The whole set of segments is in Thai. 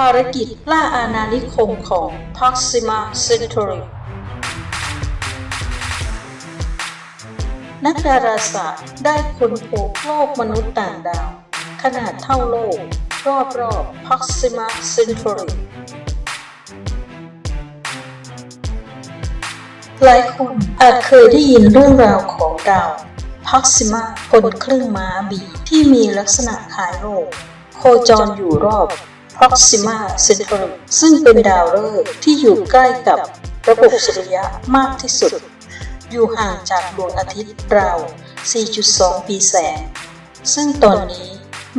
ภารกิจล่าอาณานิคมของ Proxima Centauri นักดาราศาสตร์ได้ค้นพบโลกมนุษย์ต่างดาว ขนาดเท่าโลก รอบๆ Proxima Centauri หลายคนอาจเคยได้ยินเรื่องราวของดาว Proxima คนครึ่งม้าบีที่มีลักษณะคล้ายโลก โคจรอยู่รอบ Proxima Centauri ซึ่งเป็นดาวฤกษ์ที่อยู่ใกล้กับระบบสุริยะมากที่สุด อยู่ห่างจากดวงอาทิตย์ราว 4.2 ปีแสง ซึ่งตอนนี้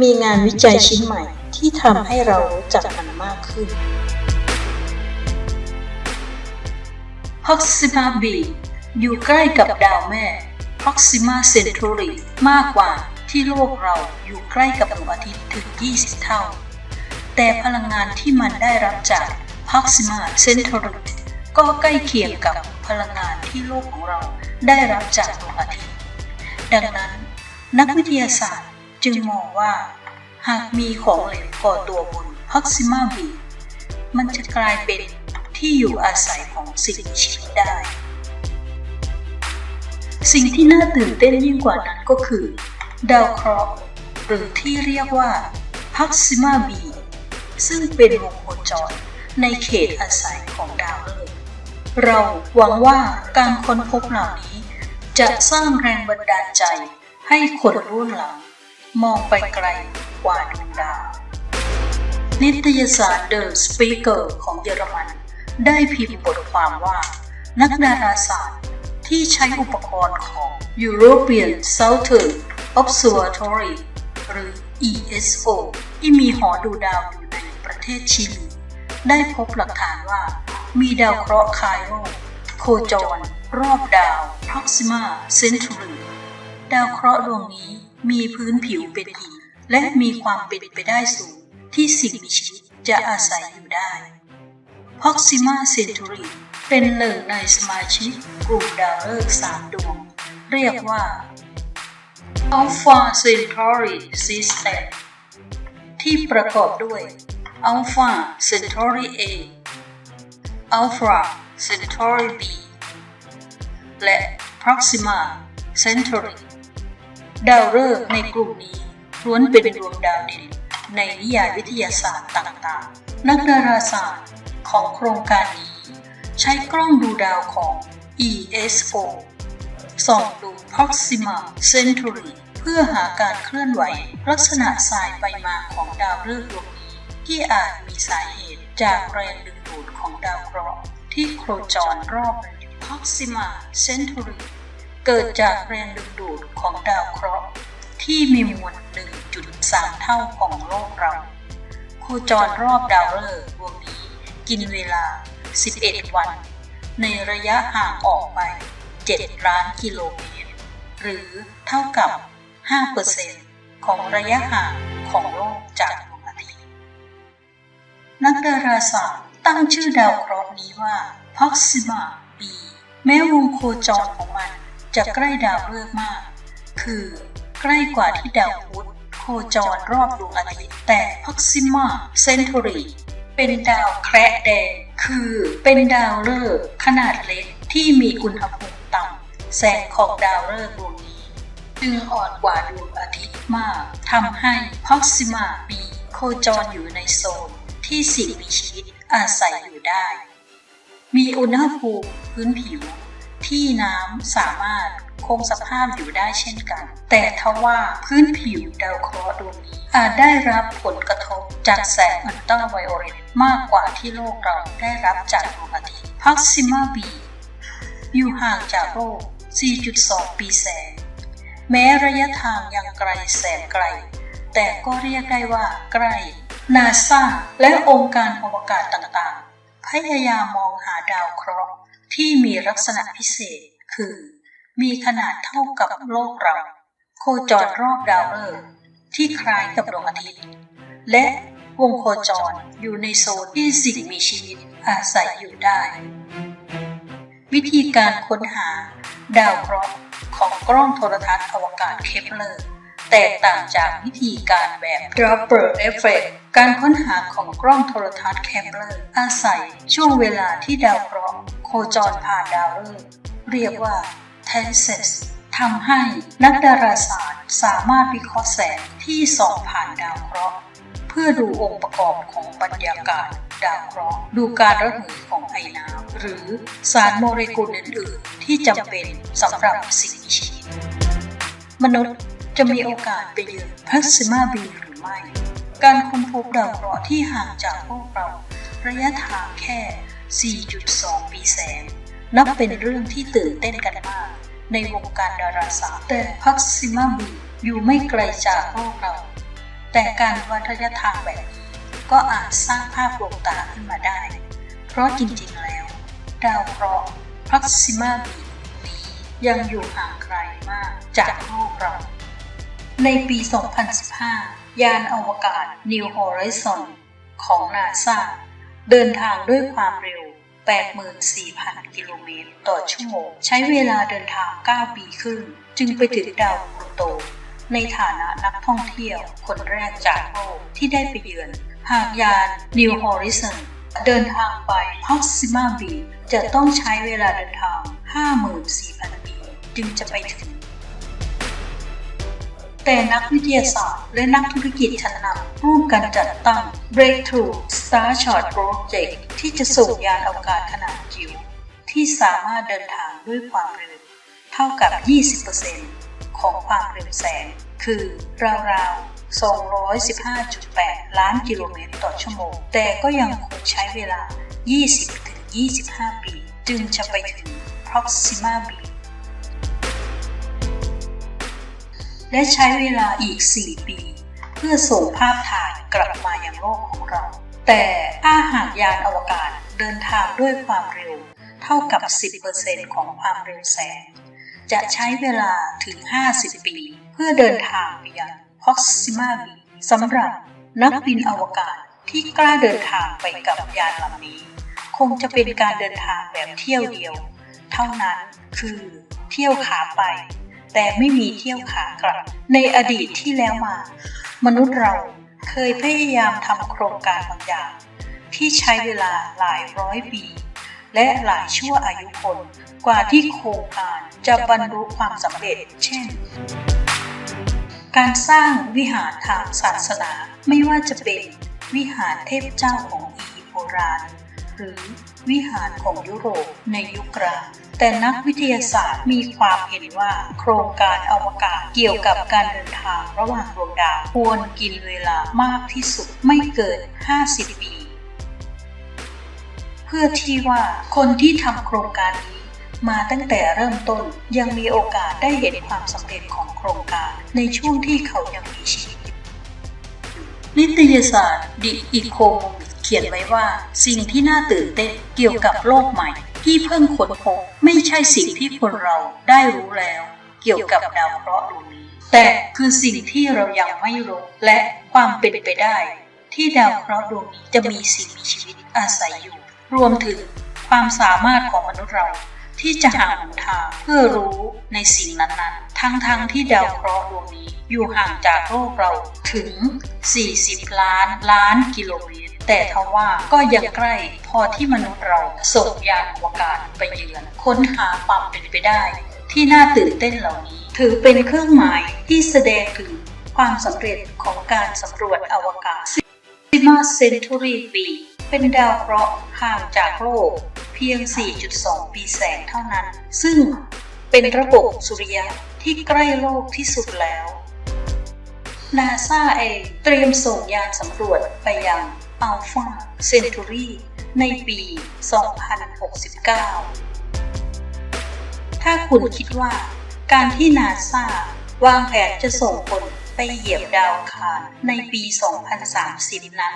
มีงานวิจัยชิ้นใหม่ที่ทำให้เรารู้จักมันมากขึ้น Proxima b อยู่ใกล้กับดาวแม่ Proxima Centauri มากกว่าที่โลกเราอยู่ใกล้กับดวงอาทิตย์ถึง 20 เท่า แต่พลังงานที่มันได้รับจาก Proxima Centauri ก็ใกล้เคียงกับพลังงานที่โลกของเราได้รับจากดวงอาทิตย์ ดังนั้น นักวิทยาศาสตร์จึงมองว่า หากมีของเหลวก่อตัวบน Proxima b มันจะกลายเป็นที่อยู่อาศัยของสิ่งมีชีวิตได้ สิ่งที่น่าตื่นเต้นยิ่งกว่านั้นก็คือดาวเคราะห์หรือที่เรียกว่า Proxima b ซึ่งเป็นวงโคจรในเขตอาศัยของดาวฤกษ์เราหวังว่าการค้นพบเหล่านี้ จะสร้างแรงบันดาลใจให้คนรุ่นหลัง มองไปไกลกว่าดวงดาว นิตยสาร The Speaker ของเยอรมัน ได้พิมพ์บทความว่า นักดาราศาสตร์ที่ใช้อุปกรณ์ของ European Southern Observatory หรือ ESO ที่มีหอดูดาวอยู่ เทศชิลี ได้พบหลักฐานว่า มีดาวเคราะห์คายโรโคจร รอบดาว Proxima Centauri ดาวเคราะห์ดวงนี้มีพื้นผิวเป็นหิน และมีความเป็นไปได้สูง ที่สิ่งมีชีวิตจะอาศัยอยู่ได้ Proxima Centauri เป็นหนึ่งในสมาชิกกลุ่มดาวฤกษ์สามดวง เรียกว่า Alpha Centauri System ที่ประกอบด้วย Alpha Centauri A Alpha Centauri B และ Proxima Centauri ดาวฤกษ์ในกลุ่มนี้ล้วนเป็นดวงดาวเด่นในนิยายวิทยาศาสตร์ต่างๆ นักดาราศาสตร์ของโครงการนี้ ใช้กล้องดูดาวของ ESO ส่องดู Proxima Centauri เพื่อหาการเคลื่อนไหวลักษณะสายไปมาของดาวฤกษ์ดวง ที่อาจมีสาเหตุจากแรงดึงดูดของดาวเคราะห์ที่โคจรรอบ Proxima Centauri เกิดจากแรงดึงดูดของดาวเคราะห์ที่มีมวล 1.3 เท่าของโลกเรา โคจรรอบดาวฤกษ์ดวงนี้กินเวลา 11 วัน ในระยะห่างออกไป 7 ล้านกิโลเมตร หรือเท่ากับ 5%ของระยะห่างของโลกจากดว นักดาราศาสตร์ตั้งชื่อดาวเคราะห์นี้ว่า Proxima b แม้วงโคจรของมันจะใกล้ดาวฤกษ์มาก คือใกล้กว่าที่ดาวพุธโคจรรอบดวงอาทิตย์ แต่ Proxima Centauri เป็นดาวแคระแดง คือเป็นดาวฤกษ์ขนาดเล็กที่มีอุณหภูมิต่ำแสงของดาวฤกษ์ดวงนี้ จึงอ่อนกว่าดวงอาทิตย์มากทำให้ Proxima b โคจรอยู่ในโซน ที่สิ่งมีชีวิตอาศัยอยู่ได้ มีอุณหภูมิพื้นผิว ที่น้ำสามารถคงสภาพอยู่ได้เช่นกัน แต่ทว่าพื้นผิวดาวเคราะห์ดวงนี้อาจได้รับผลกระทบจากแสงอัลตราไวโอเลตมากกว่าที่โลกเราได้รับจากดวงอาทิตย์ Proxima b อยู่ห่างจากโลก 4.2 ปีแสง แม้ระยะทางยังไกลแสนไกล แต่ก็เรียกได้ว่าใกล้ นาซาและองค์การอวกาศต่างๆ พยายามมองหาดาวเคราะห์ที่มีลักษณะพิเศษ คือ มีขนาดเท่ากับโลกเรา โคจรรอบดาวฤกษ์ที่คล้ายกับดวงอาทิตย์ และวงโคจรอยู่ในโซนที่สิ่งมีชีวิตอาศัยอยู่ได้ วิธีการค้นหา ดาวเคราะห์ของกล้องโทรทัศน์อวกาศเคปเลอร์แตกต่างจากวิธีการแบบ Doppler effect การค้นหาของกล้องโทรทัศน์แคปเลอร์อาศัยช่วงเวลาที่ดาวเคราะห์โคจรผ่านดาวฤกษ์เรียกว่า t e n s e s ทำให้นักดาราศาสตร์สามารถวิเคราะห์แสงที่ส่องผ่านดาวเคราะห์เพื่อดูองค์ประกอบของบรรยากาศดาวเคราะห์ดูการระเหยของไอน้ำหรือสารโมเลกุลอื่นๆ ที่จำเป็นสำหรับสิ่งมีชีวิตมนุษย์จะมีโอกาสไปเยือนพักซิมาบีหรือไม่ การค้นพบดาวเคราะห์ที่ห่างจากพวกเรา ระยะทางแค่ 4.2 ปีแสง นับเป็นเรื่องที่ตื่นเต้นกันมาก ในวงการดาราศาสตร์แต่พักซิมาบีอยู่ไม่ไกลจากโลกเรา แต่การวัดระยะทางแบบนี้ก็อาจสร้างภาพลวงตาขึ้นมาได้ เพราะจริงๆแล้ว ดาวเคราะห์พักซิมาบีนี้ยังอยู่ห่างไกลมากจากโลกเรา ในปี 2015 ยานอวกาศ New Horizon ของนาซาเดินทางด้วยความเร็ว 84,000 กิโลเมตรต่อชั่วโมง ใช้เวลาเดินทาง 9 ปีครึ่ง จึงไปถึงดาวพลูโต ในฐานะนักท่องเที่ยว คนแรกจากโลกที่ได้ไปเยือน หากยาน New Horizon เดินทางไป Proxima b จะต้องใช้เวลาเดินทาง 54,000 ปี จึงจะไปถึง แต่นักวิทยาศาสตร์ และนักธุรกิจชั้นนำร่วมกันจัดตั้ง Breakthrough Starshot Project ที่จะส่งยานอวกาศขนาดจิ๋วที่สามารถเดินทางด้วยความเร็วเท่ากับ 20%ของความเร็วแสง คือราวๆ 215.8 ล้านกิโลเมตรต่อชั่วโมง แต่ก็ยังคงใช้เวลา 20-25 ปี จึงจะไปถึง Proxima b และใช้เวลาอีก 4 ปี เพื่อส่งภาพถ่ายกลับมายังโลกของเรา แต่ถ้าหากยานอวกาศเดินทางด้วยความเร็ว เท่ากับ 10%ของความเร็วแสง จะใช้เวลาถึง 50 ปี เพื่อเดินทางไปยัง Proxima b สำหรับนักบินอวกาศที่กล้าเดินทางไปกับยานลำนี้ คงจะเป็นการเดินทางแบบเที่ยวเดียว เท่านั้นคือเที่ยวขาไป แต่ไม่มีเที่ยวขากลับ ในอดีตที่แล้วมา มนุษย์เราเคยพยายามทำโครงการบางอย่าง ที่ใช้เวลาหลายร้อยปี และหลายชั่วอายุคนกว่าที่โครงการจะบรรลุความสำเร็จ เช่น การสร้างวิหารทางศาสนาไม่ว่าจะเป็นวิหารเทพเจ้าของอียิปต์โบราณ หรือวิหารของยุโรปในยุคกลาง แต่นักวิทยาศาสตร์มีความเห็นว่าโครงการอวกาศเกี่ยวกับการเดินทางระหว่างดวงดาวควรกินเวลามากที่สุดไม่เกิน 50 ปี เพื่อที่ว่าคนที่ทำโครงการนี้มาตั้งแต่เริ่มต้นยังมีโอกาสได้เห็นความสำเร็จของโครงการในช่วงที่เขายังมีชีวิตนิตยสาร The Economic เขียนไว้ว่า สิ่งที่น่าตื่นเต้นเกี่ยวกับโลกใหม่ ที่เพิ่งค้นพบไม่ใช่สิ่งที่คนเราได้รู้แล้ว เกี่ยวกับดาวเคราะห์ดวงนี้ แต่คือสิ่งที่เรายังไม่รู้และความเป็นไปได้ ที่ดาวเคราะห์ดวงนี้จะมีสิ่งมีชีวิตอาศัยอยู่ รวมถึงความสามารถของมนุษย์เรา ที่จะหาหนทางเพื่อรู้ในสิ่งนั้นๆ ทั้งๆทที่ดาวเคราะห์ดวงนี้อยู่ห่างจากโลกเราถึง 40 ล้านล้านกิโลเมตร แต่ทว่าก็ยังใกล้พอที่มนุษย์เราส่งยานอวกาศไปเยือน ค้นหาความเป็นไปได้ ที่น่าตื่นเต้นเหล่านี้ ถือเป็นเครื่องหมายที่แสดงถึงความสำเร็จของการสำรวจอวกาศซิมาเซนทูรีปีเป็นดาวเคราะห์ห่างจากโลก เพียง 4.2 ปีแสงเท่านั้น ซึ่งเป็นระบบสุริยะที่ใกล้โลกที่สุดแล้วนาซาเองเตรียมส่งยานสำรวจไปยังอัลฟาเซนตูรีในปี 2069 ถ้าคุณคิดว่าการที่นาซาวางแผนจะส่งคนไปเหยียบดาวคารในปี 2030 นั้น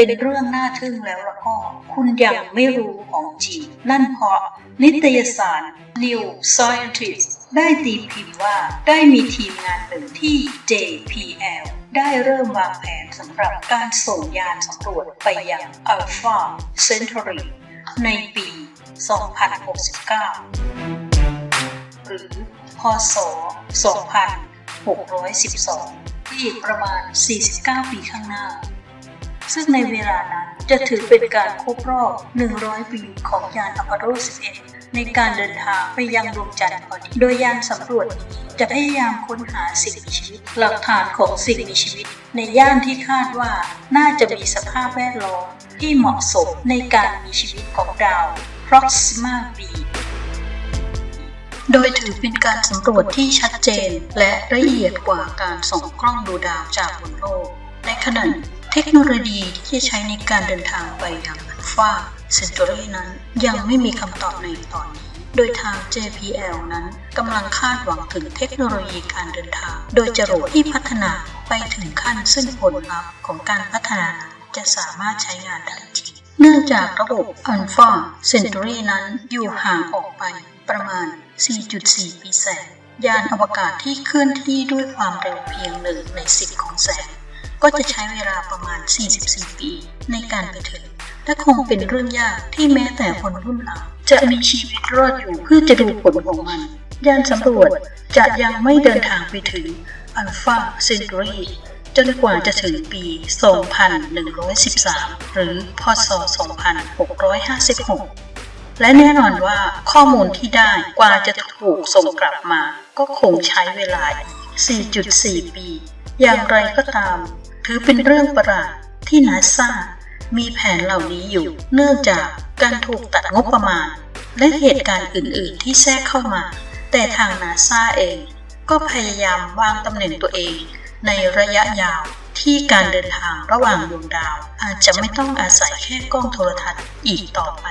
เป็นเรื่องน่าทึ่งแล้วละก็ คุณยังไม่รู้ของจริง นั่นเพราะนิตยสาร New Scientist ได้ตีพิมพ์ว่าได้มีทีมงานหนึ่งที่ JPL ได้เริ่มวางแผนสำหรับการส่งยานสำรวจไปยัง Alpha Centauri ในปี 2069 หรือ พศ 2612 ที่อีกประมาณ 49 ปีข้างหน้า ซึ่งในเวลานั้นจะถือเป็นการครบรอบ 100 ปีของยานอพอลโล 11 ในการเดินทางไปยังดวงจันทร์พอดี โดยยานสำรวจนี้จะพยายามค้นหาสิ่งมีชีวิต หลักฐานของสิ่งมีชีวิต ในย่านที่คาดว่าน่าจะมีสภาพแวดล้อมที่เหมาะสมในการมีชีวิตของดาว Proxima b โดยถือเป็นการสำรวจที่ชัดเจนและละเอียดกว่าการส่องกล้องดูดาวจากบนโลก ในขณะเทคโนโลยีที่ใช้ในการเดินทางไปยังอัลฟาเซนต u รีนั้นยังไม่มีคำตอบในตอนนี้ โดยทาง JPL นั้นกำลังคาดหวังถึงเทคโนโลยีการเดินทาง โดยจรวดที่พัฒนาไปถึงขั้นซึ่งผลลัพธ์ของการพัฒนาจะสามารถใช้งานได้จริงเนื่องจากระบบ Alpha Centauri นั้นอยู่ห่างออกไปประมาณ 4.4 ปีแสง ยานอวกาศที่เคลื่อนที่ด้วยความเร็วเพียงหนึ่งในสิบของแสง ก็จะใช้เวลาประมาณ 44 ปีในการไปถึง และคงเป็นเรื่องยากที่แม้แต่คนรุ่นหลังจะมีชีวิตรอดอยู่เพื่อจะดูผลของมัน ยานสำรวจจะยังไม่เดินทางไปถึง Alpha Centauri จนกว่าจะถึงปี 2113 หรือ พศ 2656 และแน่นอนว่าข้อมูลที่ได้กว่าจะถูกส่งกลับมา ก็คงใช้เวลาอีก4.4 ปี อย่างไรก็ตาม ถือเป็นเรื่องประหลาดที่นาซามีแผนเหล่านี้อยู่ เนื่องจากการถูกตัดงบประมาณ และเหตุการณ์อื่น ๆ ที่แทรกเข้ามา แต่ทางนาซาเอง ก็พยายามวางตำแหน่งตัวเอง ในระยะยาวที่การเดินทางระหว่างดวงดาว อาจจะไม่ต้องอาศัยแค่กล้องโทรทัศน์อีกต่อไป